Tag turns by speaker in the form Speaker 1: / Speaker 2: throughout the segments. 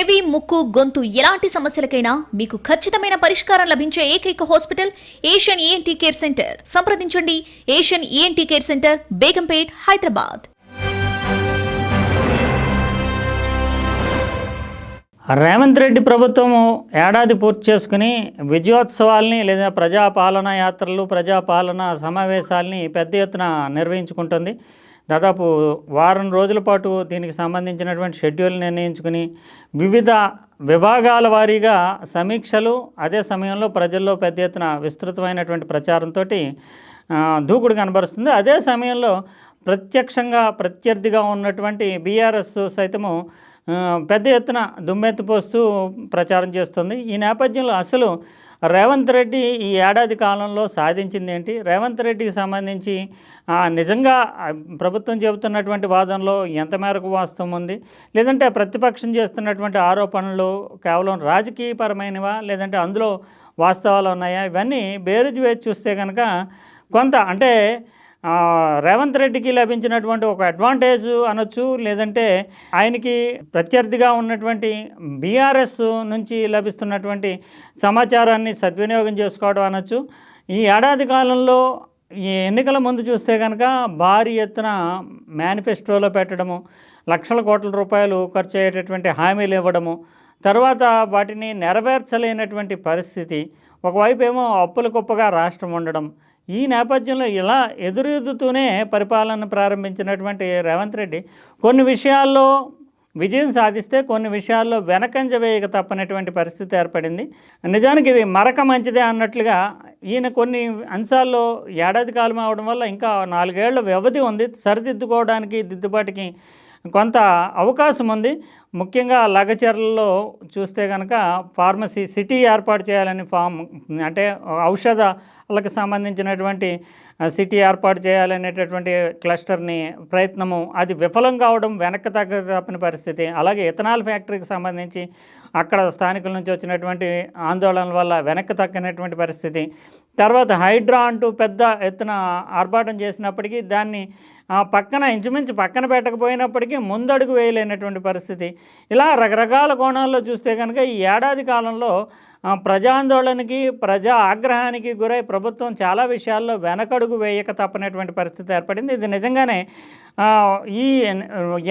Speaker 1: చెవి ముక్కు గొంతు ఎలాంటి సమస్యలకైనా మీకు ఖచ్చితమైన పరిష్కారం లభించే ఏకైక hospital Asian ENT care centre. సంప్రదించండి. Asian ENT care centre Begumpet Hyderabad.
Speaker 2: Revanth Reddy ప్రభుత్వము ఏడాది పూర్తి చేసుకుని విజయోత్సవాల్ని లేదా ప్రజాపాలన యాత్రలు ప్రజాపాలన సమావేశాల్ని పెద్ద ఎత్తున నిర్వహించుకుంటుంది. దాదాపు వారం రోజుల పాటు దీనికి సంబంధించినటువంటి షెడ్యూల్ నిర్ణయించుకుని వివిధ విభాగాల వారీగా సమీక్షలు అదే సమయంలో ప్రజల్లో పెద్ద ఎత్తున విస్తృతమైనటువంటి ప్రచారంతో దూకుడు కనబరుస్తుంది. అదే సమయంలో ప్రత్యక్షంగా ప్రత్యర్థిగా ఉన్నటువంటి బీఆర్ఎస్ సైతము పెద్ద ఎత్తున దుమ్మెత్తిపోస్తూ ప్రచారం చేస్తుంది. ఈ నేపథ్యంలో అసలు రేవంత్ రెడ్డి ఈ ఏడాది కాలంలో సాధించింది ఏంటి? రేవంత్ రెడ్డికి సంబంధించి నిజంగా ప్రభుత్వం చెబుతున్నటువంటి వాదనలో ఎంత మేరకు వాస్తవం ఉంది? లేదంటే ప్రతిపక్షం చేస్తున్నటువంటి ఆరోపణలు కేవలం రాజకీయపరమైనవా? లేదంటే అందులో వాస్తవాలు ఉన్నాయా? ఇవన్నీ బేరుజు వేసి చూస్తే కనుక కొంత అంటే రేవంత్ రెడ్డికి లభించినటువంటి ఒక అడ్వాంటేజ్ అనొచ్చు లేదంటే ఆయనకి ప్రత్యర్థిగా ఉన్నటువంటి బీఆర్ఎస్ నుంచి లభిస్తున్నటువంటి సమాచారాన్ని సద్వినియోగం చేసుకోవడం అనొచ్చు. ఈ ఏడాది కాలంలో ఈ ఎన్నికల ముందు చూస్తే కనుక భారీ ఎత్తున మేనిఫెస్టోలో పెట్టడము లక్షల కోట్ల రూపాయలు ఖర్చు అయ్యేటటువంటి హామీలు ఇవ్వడము తర్వాత వాటిని నెరవేర్చలేనటువంటి పరిస్థితి. ఒకవైపు ఏమో అప్పుల కుప్పగా రాష్ట్రం ఉండడం ఈ నేపథ్యంలో ఇలా ఎదురెదుతూనే పరిపాలన ప్రారంభించినటువంటి రేవంత్ రెడ్డి కొన్ని విషయాల్లో విజయం సాధిస్తే కొన్ని విషయాల్లో వెనకంజ వేయక తప్పనటువంటి పరిస్థితి ఏర్పడింది. నిజానికి ఇది మరక మంచిదే అన్నట్లుగా ఈయన కొన్ని అంశాల్లో ఏడాది కాలం అవడం వల్ల ఇంకా నాలుగేళ్ళ వ్యవధి ఉంది. సరిదిద్దుకోవడానికి దిద్దుబాటుకి కొంత అవకాశం ఉంది. ముఖ్యంగా లగచర్లలో చూస్తే కనుక ఫార్మసీ సిటీ ఏర్పాటు చేయాలని ఫామ్ అంటే ఔషధాలకు సంబంధించినటువంటి సిటీ ఏర్పాటు చేయాలనేటటువంటి క్లస్టర్ని ప్రయత్నము అది విఫలం కావడం వెనక్కి తగ్గ తప్పని పరిస్థితి. అలాగే ఇథనాల్ ఫ్యాక్టరీకి సంబంధించి అక్కడ స్థానికుల నుంచి వచ్చినటువంటి ఆందోళనల వల్ల వెనక్కి తగ్గినటువంటి పరిస్థితి. తర్వాత హైడ్రా అంటూ పెద్ద ఎత్తున ఆర్భాటం చేసినప్పటికీ దాన్ని పక్కన ఇంచుమించు పక్కన పెట్టకపోయినప్పటికీ ముందడుగు వేయలేనటువంటి పరిస్థితి. ఇలా రకరకాల కోణాల్లో చూస్తే కనుక ఈ ఏడాది కాలంలో ప్రజాందోళనకి ప్రజా ఆగ్రహానికి గురై ప్రభుత్వం చాలా విషయాల్లో వెనకడుగు వేయక తప్పనటువంటి పరిస్థితి ఏర్పడింది. ఇది నిజంగానే ఈ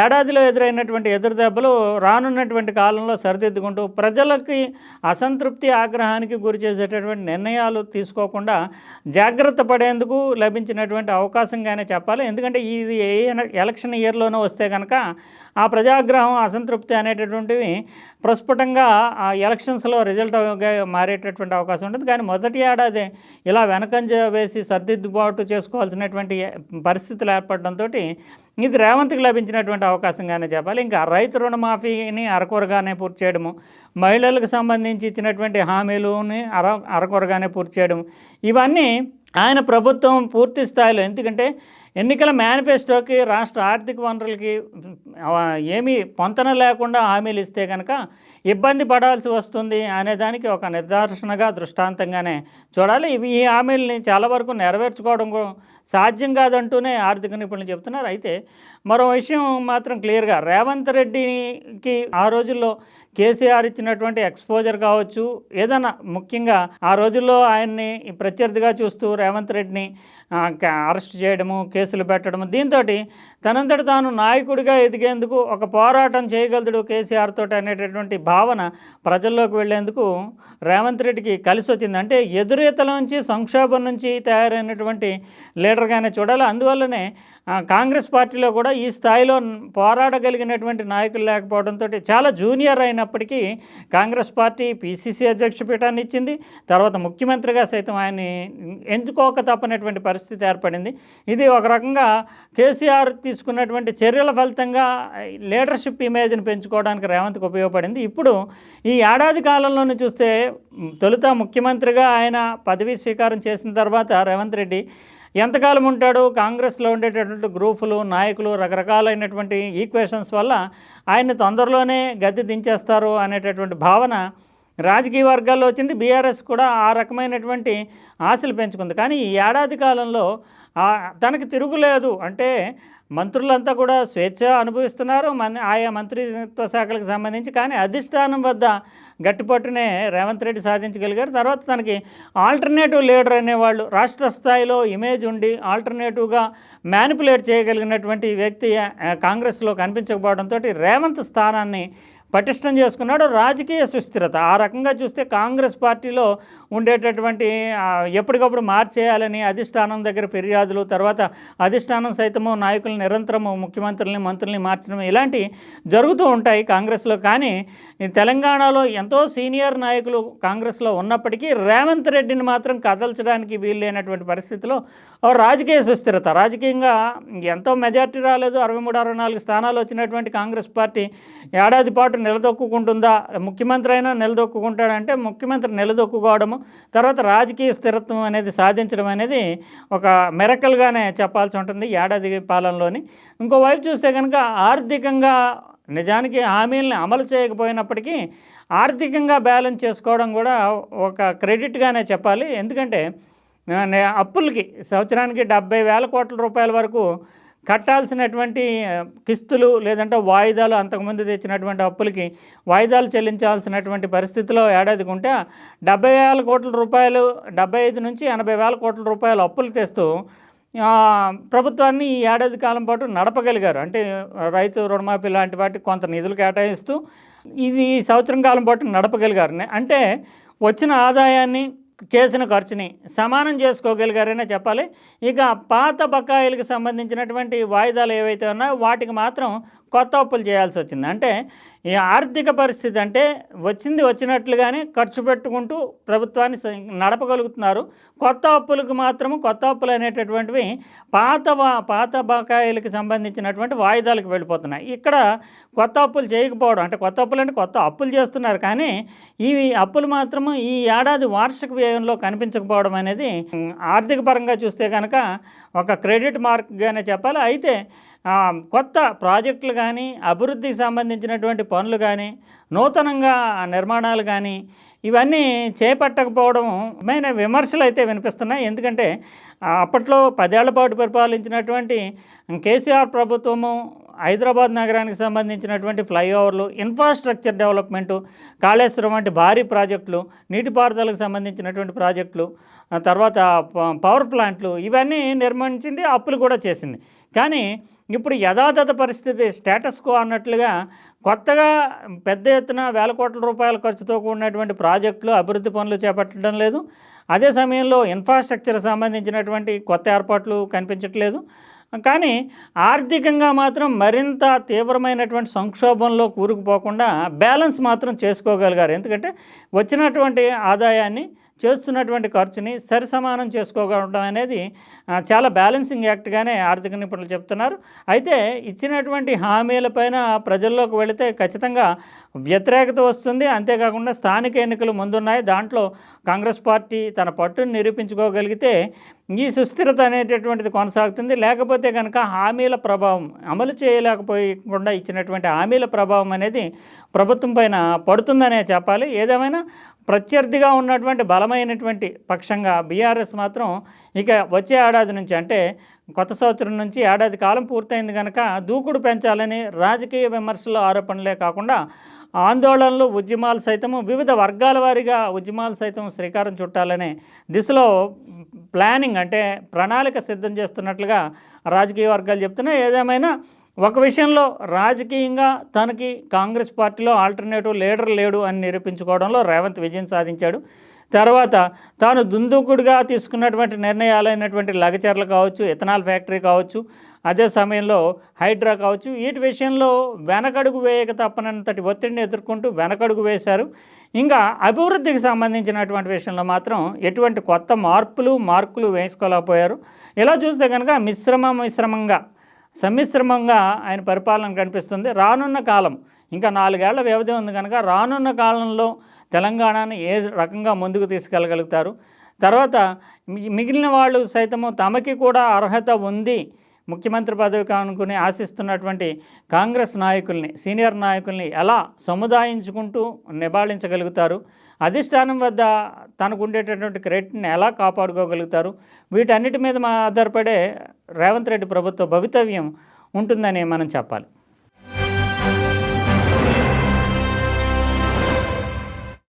Speaker 2: ఏడాదిలో ఎదురైనటువంటి ఎదురు దెబ్బలు రానున్నటువంటి కాలంలో సరిదిద్దుకుంటూ ప్రజలకి అసంతృప్తి ఆగ్రహానికి గురి చేసేటటువంటి నిర్ణయాలు తీసుకోకుండా జాగ్రత్త పడేందుకు లభించినటువంటి అవకాశంగానే చెప్పాలి. ఎందుకంటే ఇది ఏ ఎలక్షన్ ఇయర్లోనూ వస్తే కనుక ఆ ప్రజాగ్రహం అసంతృప్తి అనేటటువంటివి ప్రస్ఫుటంగా ఆ ఎలక్షన్స్లో రిజల్ట్గా మారేటటువంటి అవకాశం ఉంటుంది కానీ మొదటి ఏడాది ఇలా వెనకంజ వేసి సర్దిద్దుబాటు చేసుకోవాల్సినటువంటి పరిస్థితులు ఏర్పడడంతో ఇది రేవంత్కి లభించినటువంటి అవకాశంగానే చెప్పాలి. ఇంకా రైతు రుణమాఫీని అరకొరగానే పూర్తి చేయడము మహిళలకు సంబంధించి ఇచ్చినటువంటి హామీలుని అర అరకొరగానే పూర్తి చేయడం ఇవన్నీ ఆయన ప్రభుత్వం పూర్తి స్థాయిలో. ఎందుకంటే ఎన్నికల మేనిఫెస్టోకి రాష్ట్ర ఆర్థిక వనరులకి ఏమీ పొంతన లేకుండా హామీలు ఇస్తే కనుక ఇబ్బంది పడాల్సి వస్తుంది అనే దానికి ఒక నిదర్శనగా దృష్టాంతంగానే చూడాలి. ఇవి ఈ హామీలని చాలా వరకు నెరవేర్చుకోవడం కూడా సాధ్యం కాదంటూనే ఆర్థిక నిపుణులు చెప్తున్నారు అయితే మరో విషయం మాత్రం క్లియర్గా రేవంత్ రెడ్డికి ఆ రోజుల్లో కేసీఆర్ ఇచ్చినటువంటి ఎక్స్పోజర్ కావచ్చు ఏదైనా ముఖ్యంగా ఆ రోజుల్లో ఆయన్ని ప్రత్యర్థిగా చూస్తూ రేవంత్ రెడ్డిని అరెస్ట్ చేయడము కేసులు పెట్టడము దీంతో తనంతట తాను నాయకుడిగా ఎదిగేందుకు ఒక పోరాటం చేయగలడు కేసీఆర్ తోటి అనేటటువంటి భావన ప్రజల్లోకి వెళ్ళేందుకు రేవంత్ రెడ్డికి కలిసి వచ్చింది అంటే ఎదురీతల నుంచి సంక్షోభం నుంచి తయారైనటువంటి లీడర్గానే చూడాలి. అందువల్లనే కాంగ్రెస్ పార్టీలో కూడా ఈ స్థాయిలో పోరాడగలిగినటువంటి నాయకులు లేకపోవడంతో చాలా జూనియర్ అయినప్పటికీ కాంగ్రెస్ పార్టీ పిసిసి అధ్యక్ష పీఠాన్ని ఇచ్చింది. తర్వాత ముఖ్యమంత్రిగా సైతం ఆయన్ని ఎంచుకోక తప్పనటువంటి పరిస్థితి ఏర్పడింది. ఇది ఒక రకంగా కేసీఆర్ తీసుకున్నటువంటి చర్యల ఫలితంగా లీడర్షిప్ ఇమేజ్ని పెంచుకోవడానికి రేవంత్కి ఉపయోగపడింది. ఇప్పుడు ఈ ఏడాది కాలంలోనే చూస్తే తొలుత ముఖ్యమంత్రిగా ఆయన పదవీ స్వీకారం చేసిన తర్వాత రేవంత్ రెడ్డి ఎంతకాలం ఉంటాడు? కాంగ్రెస్లో ఉండేటటువంటి గ్రూపులు నాయకులు రకరకాలైనటువంటి ఈక్వేషన్స్ వల్ల ఆయన్ని తొందరలోనే గద్దె దించేస్తారు అనేటటువంటి భావన రాజకీయ వర్గాల్లో వచ్చింది. బీఆర్ఎస్ కూడా ఆ రకమైనటువంటి ఆశలు పెంచుకుంది. కానీ ఈ ఏడాది కాలంలో తనకి తిరుగులేదు. అంటే మంత్రులంతా కూడా స్వేచ్ఛ అనుభవిస్తున్నారు. మన ఆయా మంత్రిత్వ శాఖలకు సంబంధించి. కానీ అధిష్టానం వద్ద గట్టిపట్టునే రేవంత్ రెడ్డి సాధించగలిగారు. తర్వాత తనకి ఆల్టర్నేటివ్ లీడర్ అనేవాళ్ళు రాష్ట్ర స్థాయిలో ఇమేజ్ ఉండి ఆల్టర్నేటివ్గా మ్యానిపులేట్ చేయగలిగినటువంటి వ్యక్తి కాంగ్రెస్లో కనిపించకపోవడంతో రేవంత్ స్థానాన్ని పటిష్టం చేసుకున్నాడు. రాజకీయ సుస్థిరత ఆ రకంగా చూస్తే కాంగ్రెస్ పార్టీలో ఉండేటటువంటి ఎప్పటికప్పుడు మార్చేయాలని అధిష్టానం దగ్గర ఫిర్యాదులు తర్వాత అధిష్టానం సైతము నాయకులు నిరంతరము ముఖ్యమంత్రుల్ని మంత్రుల్ని మార్చడం ఇలాంటి జరుగుతూ ఉంటాయి కాంగ్రెస్లో. కానీ తెలంగాణలో ఎంతో సీనియర్ నాయకులు కాంగ్రెస్లో ఉన్నప్పటికీ రేవంత్ రెడ్డిని మాత్రం కదల్చడానికి వీల్లేనటువంటి పరిస్థితిలో రాజకీయ సుస్థిరత. రాజకీయంగా ఎంతో మెజార్టీ రాలేదు. అరవై మూడు అరవై నాలుగు స్థానాలు వచ్చినటువంటి కాంగ్రెస్ పార్టీ ఏడాది పాటు నిలదొక్కుంటుందా ముఖ్యమంత్రి అయినా నిలదొక్కుంటాడంటే ముఖ్యమంత్రి నిలదొక్కుకోవడము తర్వాత రాజకీయ స్థిరత్వం అనేది సాధించడం అనేది ఒక మెరకల్గానే చెప్పాల్సి ఉంటుంది ఏడాది పాలనలోని. ఇంకోవైపు చూస్తే కనుక ఆర్థికంగా నిజానికి హామీలను అమలు చేయకపోయినప్పటికీ ఆర్థికంగా బ్యాలెన్స్ చేసుకోవడం కూడా ఒక క్రెడిట్గానే చెప్పాలి. ఎందుకంటే నే- అప్పులకి సంవత్సరానికి డెబ్బై వేల కోట్ల రూపాయల వరకు కట్టాల్సినటువంటి కిస్తులు లేదంటే వాయిదాలు అంతకుముందు తెచ్చినటువంటి అప్పులకి వాయిదాలు చెల్లించాల్సినటువంటి పరిస్థితిలో ఏడాదికి ఉంటే డెబ్బై వేల కోట్ల రూపాయలు డెబ్బై ఐదు నుంచి ఎనభై వేల కోట్ల రూపాయలు అప్పులు తెస్తూ ప్రభుత్వాన్ని ఈ ఏడాది కాలం పాటు నడపగలిగారు. అంటే రైతు రుణమాఫీ లాంటి వాటికి కొంత నిధులు కేటాయిస్తూ ఇది ఈ సంవత్సరం కాలం పాటు నడపగలిగారు. అంటే వచ్చిన ఆదాయాన్ని చేసిన ఖర్చుని సమానం చేసుకోగలిగారనే చెప్పాలి. ఇక పాత బకాయిలకు సంబంధించినటువంటి వాయిదాలు ఏవైతే ఉన్నాయో వాటికి మాత్రం కొత్త అప్పులు చేయాల్సి వచ్చింది. అంటే ఈ ఆర్థిక పరిస్థితి అంటే వచ్చింది వచ్చినట్లుగానే ఖర్చు పెట్టుకుంటూ ప్రభుత్వాన్ని నడపగలుగుతున్నారు. కొత్త అప్పులకు మాత్రము కొత్త అప్పులు అనేటటువంటివి పాత వా- పాత బకాయిలకు సంబంధించినటువంటి వాయిదాలకు వెళ్ళిపోతున్నాయి. ఇక్కడ కొత్త అప్పులు చేయకపోవడం అంటే కొత్త అప్పులు అంటే కొత్త అప్పులు చేస్తున్నారు. కానీ ఈ అప్పులు మాత్రము ఈ ఏడాది వార్షిక వ్యయంలో కనిపించకపోవడం అనేది ఆర్థిక పరంగా చూస్తే కనుక ఒక క్రెడిట్ మార్క్గానే చెప్పాలి. అయితే కొత్త ప్రాజెక్టులు కానీ అభివృద్ధికి సంబంధించినటువంటి పనులు కానీ నూతనంగా నిర్మాణాలు కానీ ఇవన్నీ చేపట్టకపోవడం మెయిన్ విమర్శలు అయితే వినిపిస్తున్నాయి. ఎందుకంటే అప్పట్లో పదేళ్ళ పాటు పరిపాలించినటువంటి కేసీఆర్ ప్రభుత్వము హైదరాబాద్ నగరానికి సంబంధించినటువంటి ఫ్లైఓవర్లు ఇన్ఫ్రాస్ట్రక్చర్ డెవలప్మెంటు కాళేశ్వరం వంటి భారీ ప్రాజెక్టులు నీటిపారుదలకు సంబంధించినటువంటి ప్రాజెక్టులు తర్వాత పవర్ ప్లాంట్లు ఇవన్నీ నిర్మించింది అప్పులు కూడా చేసింది. కానీ ఇప్పుడు యథాతథ పరిస్థితి స్టేటస్ కో అన్నట్లుగా కొత్తగా పెద్ద ఎత్తున వేల కోట్ల రూపాయల ఖర్చుతో కూడినటువంటి ప్రాజెక్టులు అభివృద్ధి పనులు చేపట్టడం లేదు. అదే సమయంలో ఇన్ఫ్రాస్ట్రక్చర్ సంబంధించినటువంటి కొత్త ఏర్పాట్లు కనిపించట్లేదు. కానీ ఆర్థికంగా మాత్రం మరింత తీవ్రమైనటువంటి సంక్షోభంలో కూరుకుపోకుండా బ్యాలెన్స్ మాత్రం చేసుకోగలిగారు. ఎందుకంటే వచ్చినటువంటి ఆదాయాన్ని చేస్తున్నటువంటి ఖర్చుని సరిసమానం చేసుకోగలడం అనేది చాలా బ్యాలెన్సింగ్ యాక్ట్గానే ఆర్థిక నిపుణులు చెప్తున్నారు. అయితే ఇచ్చినటువంటి హామీలపైన ప్రజల్లోకి వెళితే ఖచ్చితంగా వ్యతిరేకత వస్తుంది. అంతేకాకుండా స్థానిక ఎన్నికలు ముందున్నాయి. దాంట్లో కాంగ్రెస్ పార్టీ తన పట్టును నిరూపించుకోగలిగితే ఈ సుస్థిరత అనేటటువంటిది కొనసాగుతుంది. లేకపోతే కనుక హామీల ప్రభావం అమలు చేయలేకపోయకుండా ఇచ్చినటువంటి హామీల ప్రభావం అనేది ప్రభుత్వం పైన పడుతుందనే చెప్పాలి. ఏదేమైనా ప్రత్యర్థిగా ఉన్నటువంటి బలమైనటువంటి పక్షంగా బీఆర్ఎస్ మాత్రం ఇక వచ్చే ఏడాది నుంచి అంటే కొత్త సంవత్సరం నుంచి ఏడాది కాలం పూర్తయింది కనుక దూకుడు పెంచాలని రాజకీయ విమర్శల ఆరోపణలే కాకుండా ఆందోళనలు ఉద్యమాలు సైతము వివిధ వర్గాల వారీగా ఉద్యమాలు సైతం శ్రీకారం చుట్టాలనే దిశలో ప్లానింగ్ అంటే ప్రణాళిక సిద్ధం చేస్తున్నట్లుగా రాజకీయ వర్గాలు చెప్తున్నాయి. ఏదేమైనా ఒక విషయంలో రాజకీయంగా తనకి కాంగ్రెస్ పార్టీలో ఆల్టర్నేటివ్ లీడర్ లేడు అని నిరూపించుకోవడంలో రేవంత్ విజయం సాధించాడు. తర్వాత తాను దుందుకుడుగా తీసుకున్నటువంటి నిర్ణయాలైనటువంటి లగచర్లు కావచ్చు ఇథనాల్ ఫ్యాక్టరీ కావచ్చు అదే సమయంలో హైడ్రా కావచ్చు వీటి విషయంలో వెనకడుగు వేయక తప్పనంతటి ఒత్తిడిని ఎదుర్కొంటూ వెనకడుగు వేశారు. ఇంకా అభివృద్ధికి సంబంధించినటువంటి విషయంలో మాత్రం ఎటువంటి కొత్త మార్పులు మార్కులు వేసుకోలేకపోయారు. ఇలా చూస్తే కనుక మిశ్రమ మిశ్రమంగా సమ్మిశ్రమంగా ఆయన పరిపాలన కనిపిస్తుంది. రానున్న కాలం ఇంకా నాలుగేళ్ళ వ్యవధి ఉంది కనుక రానున్న కాలంలో తెలంగాణను ఏ రకంగా ముందుకు తీసుకెళ్ళగలుగుతారు? తర్వాత మిగిలిన వాళ్ళు సైతము తమకి కూడా అర్హత ఉంది ముఖ్యమంత్రి పదవి కానుకుని ఆశిస్తున్నటువంటి కాంగ్రెస్ నాయకుల్ని సీనియర్ నాయకుల్ని ఎలా సముదాయించుకుంటూ నిబాళించగలుగుతారు? అధిష్టానం వద్ద తనకు ఉండేటటువంటి క్రెడిట్ని ఎలా కాపాడుకోగలుగుతారు? వీటన్నిటి మీద మా ఆధారపడే రేవంత్ రెడ్డి ప్రభుత్వ భవితవ్యం ఉంటుందని మనం చెప్పాలి.